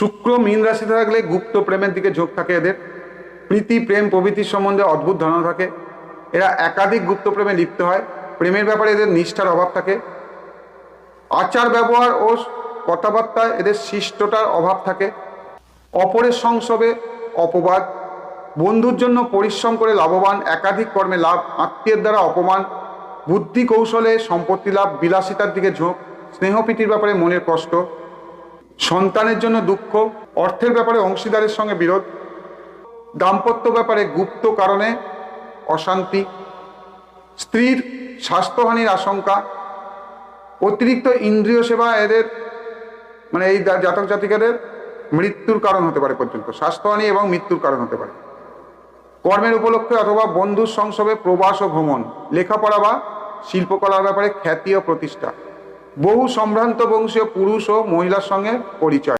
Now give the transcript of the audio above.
শুক্র মীন রাশিতে থাকলে গুপ্ত প্রেমের দিকে ঝোঁক থাকে এদের। প্রীতি, প্রেম প্রভৃতির সম্বন্ধে অদ্ভুত ধারণা থাকে। এরা একাধিক গুপ্ত প্রেমে লিপ্ত হয়। প্রেমের ব্যাপারে এদের নিষ্ঠার অভাব থাকে। আচার ব্যবহার ও কথাবার্তায় এদের শিষ্টতার অভাব থাকে। অপরের সংসবে অপবাদ, বন্ধুর জন্য পরিশ্রম করে লাভবান, একাধিক কর্মে লাভ, আত্মীয়ের দ্বারা অপমান, বুদ্ধি কৌশলে সম্পত্তি লাভ, বিলাসিতার দিকে ঝোঁক, স্নেহপ্রীতির ব্যাপারে মনের কষ্ট সন্তানের জন্য দুঃখ, অর্থের ব্যাপারে অংশীদারের সঙ্গে বিরোধ, দাম্পত্য ব্যাপারে গুপ্ত কারণে অশান্তি, স্ত্রীর স্বাস্থ্যহানির আশঙ্কা, অতিরিক্ত ইন্দ্রিয় সেবা এদের মানে এই জাতক জাতিকাদের মৃত্যুর কারণ হতে পারে পর্যন্ত, স্বাস্থ্যহানি এবং মৃত্যুর কারণ হতে পারে। কর্মের উপলক্ষে অথবা বন্ধুর সংসবে প্রবাস ও ভ্রমণ, লেখাপড়া বা শিল্পকলার ব্যাপারে খ্যাতি ও প্রতিষ্ঠা। বহু সম্ভ্রান্ত বংশীয় পুরুষ ও মহিলার সঙ্গে পরিচয়।